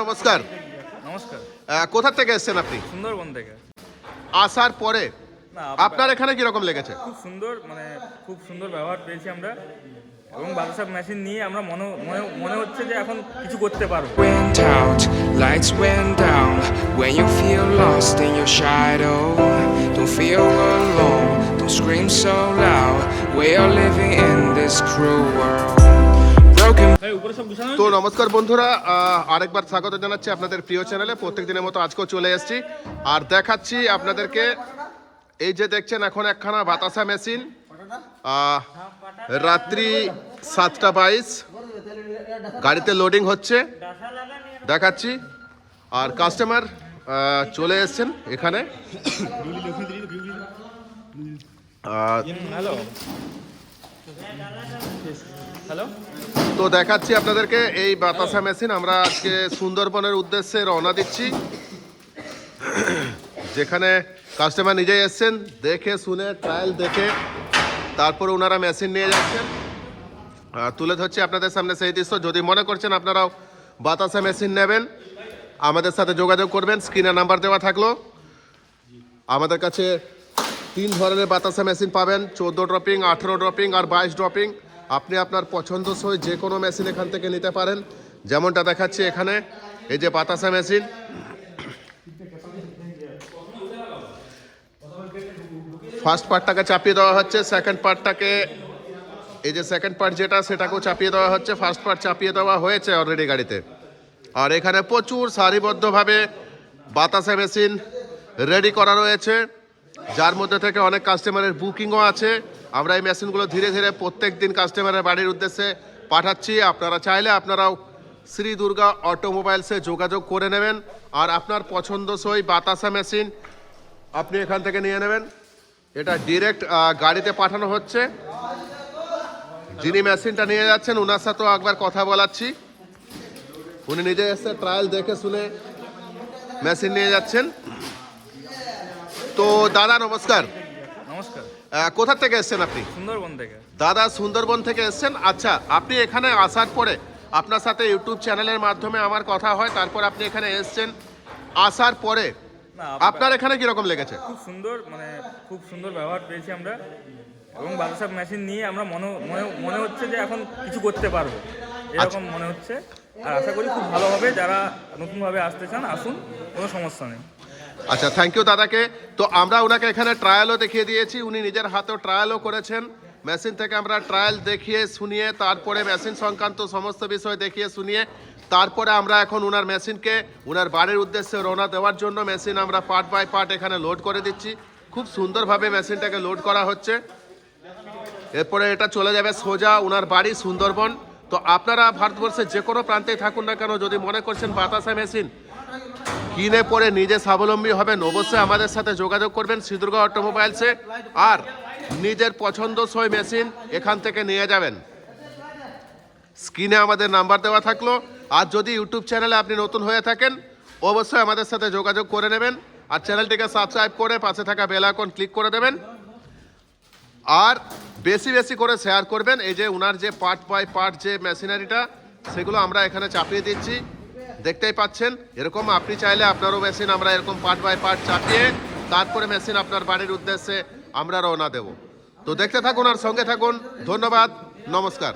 নমস্কার নমস্কার আহ, কোথা থেকে এসেছেন আপনি সুন্দরবন থেকে আসার পরে না আপনার এখানে কীরকম লেগেছে খুব সুন্দর মানে খুব সুন্দর ব্যবহার পেয়েছি আমরা এবং বাতাসাপ মেশিন নিয়ে আমরা মনে মনে মনে হচ্ছে যে এখন কিছু করতে পারব went out, lights went down. When you feel lost in your shadow, don't feel alone, don't scream so loud. We are living in this cruel world. তো নমস্কার বন্ধুরা আরেকবার স্বাগত জানাচ্ছি আপনাদের প্রিয় চ্যানেলে। প্রত্যেক দিনের মতো আজকেও চলে এসেছি। আর দেখাচ্ছি আপনাদেরকে এই যে দেখছেন এখন একখানা বাতাসা মেশিন রাত্রি সাতটা বাইশ। গাড়িতে লোডিং হচ্ছে। দেখাচ্ছি। আর কাস্টমার চলে এসছেন এখানে। হ্যালো তো দেখাচ্ছি আপনাদেরকে এই বাতাসা মেশিন। আমরা আজকে সুন্দরবনের উদ্দেশ্যে রওনা দিচ্ছি। যেখানে কাস্টমার নিজেই এসছেন, দেখে শুনে ট্রায়াল দেখে, তারপরে ওনারা মেশিন নিয়ে যাচ্ছেন। তুলে ধরছি আপনাদের সামনে সেই দৃশ্য। যদি মনে করছেন আপনারাও বাতাসা মেশিন নেবেন, আমাদের সাথে যোগাযোগ করবেন। স্ক্রিনে নাম্বার দেওয়া থাকল। আমাদের কাছে তিন ধরনের বাতাসা মেশিন পাবেন, চোদ্দ ড্রপিং, আঠেরো ড্রপিং আর বাইশ ড্রপিং। আপনি আপনার পছন্দসই যে কোনো মেশিন এখান থেকে নিতে পারেন। যেমনটা দেখাচ্ছি এখানে, এই যে বাতাসা মেশিন। ফার্স্ট পার্টটাকে চাপিয়ে দেওয়া হচ্ছে, সেকেন্ড পার্টটাকে, এই যে সেকেন্ড পার্ট যেটা, সেটাকেও চাপিয়ে দেওয়া হচ্ছে। ফার্স্ট পার্ট চাপিয়ে দেওয়া হয়েছে অলরেডি গাড়িতে। আর এখানে প্রচুর সারিবদ্ধভাবে বাতাসা মেশিন রেডি করা রয়েছে। যার মধ্যে থেকে অনেক কাস্টমারের বুকিংও আছে। আমরা এই মেশিনগুলো ধীরে ধীরে প্রত্যেক দিন কাস্টমারের বাড়ির উদ্দেশ্যে পাঠাচ্ছি। আপনারা চাইলে আপনারাও শ্রী দুর্গা অটোমোবাইলসে যোগাযোগ করে নেবেন। আর আপনার পছন্দসই বাতাসা মেশিন আপনি এখান থেকে নিয়ে নেবেন। এটা ডিরেক্ট গাড়িতে পাঠানো হচ্ছে। যিনি মেশিনটা নিয়ে যাচ্ছেন ওনার সাথেও একবার কথা বলাচ্ছি। উনি নিজে এসে ট্রায়াল দেখে শুনে মেশিন নিয়ে যাচ্ছেন। তো দাদা নমস্কার। নমস্কার। কোথা থেকে এসেছেন আপনি? সুন্দরবন থেকে। দাদা সুন্দরবন থেকে এসেছেন? আচ্ছা আপনি এখানে আসার পরে আপনার সাথে ইউটিউব চ্যানেলের মাধ্যমে আমার কথা হয় তারপর আপনি এখানে এসেছেন। আসার পরে আপনার এখানে কীরকম লেগেছে? খুব সুন্দর মানে খুব সুন্দর ব্যবহার পেয়েছি আমরা। এবং বাতাসাপ মেশিন নিয়ে আমরা মনে মনে মনে হচ্ছে যে এখন কিছু করতে পারব। এরকম মনে হচ্ছে। আর আশা করি খুব ভালো হবে। যারা নতুনভাবে আসতে চান আসুন কোনো সমস্যা নেই। আচ্ছা থ্যাংক ইউ দাদাকে। তো আমরা ওনাকে এখানে ট্রায়ালও দেখিয়ে দিয়েছি। উনি নিজের হাতেও ট্রায়ালও করেছেন। মেশিন থেকে আমরা ট্রায়াল দেখিয়ে শুনিয়ে, তারপরে মেশিন সংক্রান্ত সমস্ত বিষয় দেখিয়ে শুনিয়ে, তারপরে আমরা এখন ওনার মেশিনকে ওনার বাড়ির উদ্দেশ্যে রওনা দেওয়ার জন্য মেশিন আমরা পার্ট বাই পার্ট এখানে লোড করে দিচ্ছি। খুব সুন্দরভাবে মেশিনটাকে লোড করা হচ্ছে। এরপরে এটা চলে যাবে সোজা ওনার বাড়ি সুন্দরবন। তো আপনারা ভারতবর্ষের যে কোনো প্রান্তেই থাকুন না কেন, যদি মনে করছেন বাতাসা মেশিন কিনে পরে নিজে স্বাবলম্বী হবেন অবশ্যই আমাদের সাথে যোগাযোগ করবেন সিদুর্গা অটোমোবাইলসে। আর নিজের পছন্দসই মেশিন এখান থেকে নিয়ে যাবেন। স্ক্রিনে আমাদের নাম্বার দেওয়া থাকল। আর যদি ইউটিউব চ্যানেলে আপনি নতুন হয়ে থাকেন, অবশ্যই আমাদের সাথে যোগাযোগ করে নেবেন। আর চ্যানেলটিকে সাবস্ক্রাইব করে পাশে থাকা বেল আইকন ক্লিক করে দেবেন। আর বেশি বেশি করে শেয়ার করবেন। এই যে ওনার যে পার্ট বাই পার্ট যে মেশিনারিটা সেগুলো আমরা এখানে চাপিয়ে দিচ্ছি। দেখতেই পাচ্ছেন, এরকম আপনি চাইলে আপনারও মেশিন আমরা এরকম পার্ট বাই পার্ট চাপিয়ে তারপরে মেশিন আপনার বাড়ির উদ্দেশ্যে আমরা রওনা দেব। তো দেখতে থাকুন আর সঙ্গে থাকুন। ধন্যবাদ। নমস্কার।